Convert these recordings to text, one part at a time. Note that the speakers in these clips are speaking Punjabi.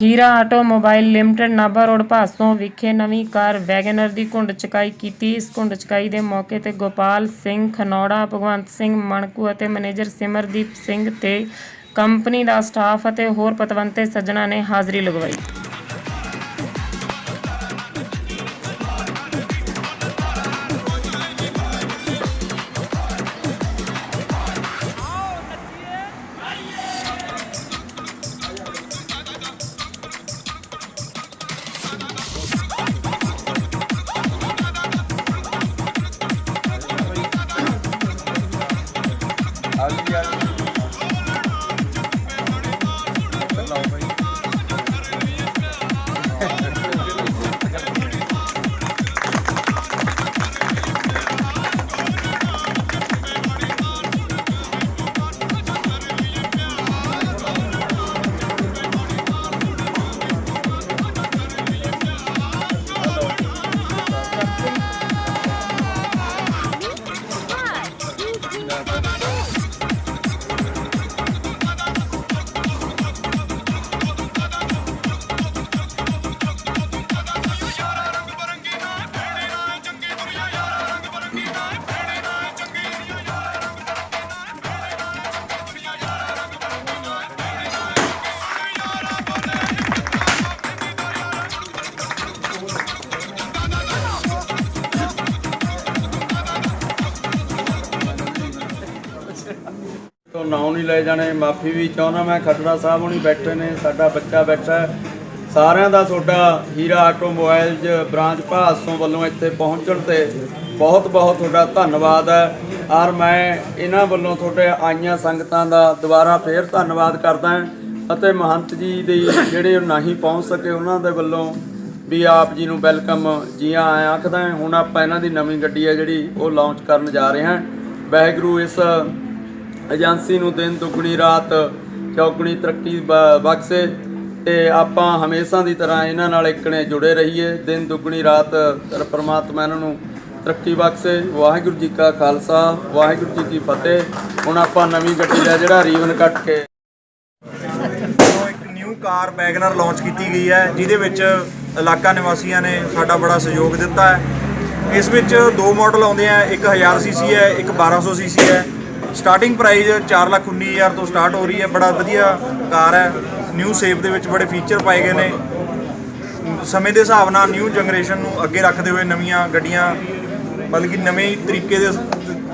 Hira automobile limited Nabha road Bhason ਵਿਖੇ ਨਵੀਂ ਕਾਰ ਵੈਗਨਰ ਦੀ ਘੁੰਡ ਚੁਕਾਈ ਕੀਤੀ। ਇਸ ਘੁੰਡ ਚੁਕਾਈ ਦੇ ਮੌਕੇ ਤੇ ਗੋਪਾਲ ਸਿੰਘ ਖਨੌੜਾ, ਭਗਵੰਤ ਸਿੰਘ ਮਣਕੂ ਅਤੇ ਮੈਨੇਜਰ ਸਿਮਰਦੀਪ ਸਿੰਘ ਤੇ ਕੰਪਨੀ ਦਾ ਸਟਾਫ ਅਤੇ ਹੋਰ ਪਤਵੰਤੇ ਸੱਜਣਾ ਨੇ ਹਾਜ਼ਰੀ ਲਗਵਾਈ। Bye-bye. ਤੋਂ ਨਾਂ ਨਹੀਂ ਲੈ ਜਾਣੇ, ਮਾਫੀ ਵੀ ਚਾਹੁੰਦਾ ਮੈਂ, ਖੱਟੜਾ ਸਾਹਿਬ ਹੁਣੀ ਬੈਠੇ ਨੇ, ਸਾਡਾ ਬੱਚਾ ਬੈਠਾ ਸਾਰਿਆਂ ਦਾ ਤੁਹਾਡਾ ਹੀਰਾ ਆਟੋਮੋਬਾਈਲਜ਼ ਬ੍ਰਾਂਚ ਭਾਸੋਂ ਵੱਲੋਂ ਇੱਥੇ ਪਹੁੰਚਣ ਤੇ ਬਹੁਤ ਬਹੁਤ ਤੁਹਾਡਾ ਧੰਨਵਾਦ ਹੈ। ਔਰ ਮੈਂ ਇਹਨਾਂ ਵੱਲੋਂ ਤੁਹਾਡੇ ਆਈਆਂ ਸੰਗਤਾਂ ਦਾ ਦੁਬਾਰਾ ਫੇਰ ਧੰਨਵਾਦ ਕਰਦਾ ਅਤੇ ਮਹੰਤ ਜੀ ਦੇ ਜਿਹੜੇ ਨਹੀਂ ਪਹੁੰਚ ਸਕੇ, ਉਹਨਾਂ ਦੇ ਵੱਲੋਂ ਵੀ ਆਪ ਜੀ ਨੂੰ ਵੈਲਕਮ ਜੀ ਆਇਆਂ ਆਖਦਾ ਹੁਣ ਆਪਾਂ ਇਹਨਾਂ ਦੀ ਨਵੀਂ ਗੱਡੀ ਹੈ ਜਿਹੜੀ ਉਹ ਲਾਂਚ ਕਰਨ ਜਾ ਰਹੇ ਹਾਂ। ਵਾਹਿਗੁਰੂ ਇਸ ਏਜੰਸੀ ਨੂੰ ਦਿਨ, ਦੁਗਣੀ, ਰਾਤ, ਚੌਗਣੀ, ਤਰੱਕੀ ਬ- ਬਖਸ਼ੇ ਤੇ ਆਪਾਂ ਹਮੇਸ਼ਾ ਦੀ ਤਰ੍ਹਾਂ ਇਹਨਾਂ ਨਾਲ ਇਕਣੇ ਜੁੜੇ ਰਹੀਏ। ਦਿਨ, ਦੁਗਣੀ, ਰਾਤ ਪਰਮਾਤਮਾ ਇਹਨਾਂ ਨੂੰ ਤਰੱਕੀ ਬਖਸ਼ੇ। ਵਾਹਿਗੁਰੂ ਜੀ ਕਾ ਖਾਲਸਾ, ਵਾਹਿਗੁਰੂ ਜੀ ਕੀ ਫਤਿਹ। ਹੁਣ ਆਪਾਂ ਨਵੀਂ ਗੱਡੀ ਦਾ ਜਿਹੜਾ ਰੀਵਨ ਕੱਟ ਕੇ ਇੱਕ ਨਿਊ ਕਾਰ ਵੈਗਨਰ ਲਾਂਚ ਕੀਤੀ ਗਈ ਹੈ, ਜਿਹਦੇ ਵਿੱਚ ਇਲਾਕਾ ਨਿਵਾਸੀਆਂ ਨੇ ਸਾਡਾ ਬੜਾ ਸਹਿਯੋਗ ਦਿੱਤਾ ਹੈ। ਇਸ ਵਿੱਚ ਦੋ ਮਾਡਲ ਆਉਂਦੇ ਆ, ਇੱਕ 1000 ਸੀਸੀ ਹੈ, ਇੱਕ 1200 ਸੀਸੀ ਹੈ। ਸਟਾਰਟਿੰਗ ਪ੍ਰਾਈਸ 419000 ਤੋਂ ਸਟਾਰਟ ਹੋ ਰਹੀ ਹੈ। ਬੜਾ ਵਧੀਆ ਕਾਰ ਹੈ। ਨਿਊ ਸ਼ੇਪ ਦੇ ਵਿੱਚ ਬੜੇ ਫੀਚਰ ਪਾਏ ਗਏ ਨੇ। ਸਮੇਂ ਦੇ ਹਿਸਾਬ ਨਾਲ ਨਿਊ ਜਨਰੇਸ਼ਨ ਨੂੰ ਅੱਗੇ ਰੱਖਦੇ ਹੋਏ ਨਵੀਆਂ ਗੱਡੀਆਂ, ਮਤਲਬ ਕਿ ਨਵੇਂ ਤਰੀਕੇ ਦੇ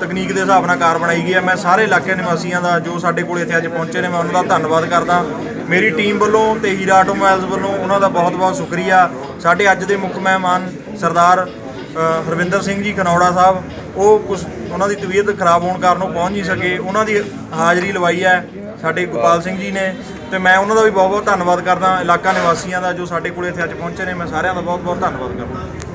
ਤਕਨੀਕ ਦੇ ਹਿਸਾਬ ਨਾਲ ਕਾਰ ਬਣਾਈ ਗਈ ਹੈ। ਮੈਂ ਸਾਰੇ ਇਲਾਕੇ ਨਿਵਾਸੀਆਂ ਦਾ, ਜੋ ਸਾਡੇ ਕੋਲ ਇੱਥੇ ਅੱਜ ਪਹੁੰਚੇ ਨੇ, ਮੈਂ ਉਹਨਾਂ ਦਾ ਧੰਨਵਾਦ ਕਰਦਾ। ਮੇਰੀ ਟੀਮ ਵੱਲੋਂ ਤੇ ਹੀਰਾ ਆਟੋਮੋਬਾਈਲਸ ਵੱਲੋਂ ਉਹਨਾਂ ਦਾ ਬਹੁਤ-ਬਹੁਤ ਸ਼ੁਕਰੀਆ। ਸਾਡੇ ਅੱਜ ਦੇ ਮੁੱਖ ਮਹਿਮਾਨ ਸਰਦਾਰ ਹਰਵਿੰਦਰ ਸਿੰਘ ਜੀ ਖਨੌੜਾ ਸਾਹਿਬ ਉਹ ਕੁਝ ਉਹਨਾਂ ਦੀ ਤਬੀਅਤ ਖਰਾਬ ਹੋਣ ਕਾਰਨ ਉਹ ਪਹੁੰਚ ਨਹੀਂ ਸਕੇ। ਉਹਨਾਂ ਦੀ ਹਾਜ਼ਰੀ ਲਵਾਈ ਹੈ ਸਾਡੇ ਗੋਪਾਲ ਸਿੰਘ ਜੀ ਨੇ ਤੇ ਮੈਂ ਉਹਨਾਂ ਦਾ ਵੀ ਬਹੁਤ-ਬਹੁਤ ਧੰਨਵਾਦ ਕਰਦਾ, ਇਲਾਕਾ ਨਿਵਾਸੀਆਂ ਦਾ ਜੋ ਸਾਡੇ ਕੋਲ ਇੱਥੇ ਅੱਜ ਪਹੁੰਚੇ ਨੇ, ਮੈਂ ਸਾਰਿਆਂ ਦਾ ਬਹੁਤ-ਬਹੁਤ ਧੰਨਵਾਦ ਕਰਦਾ।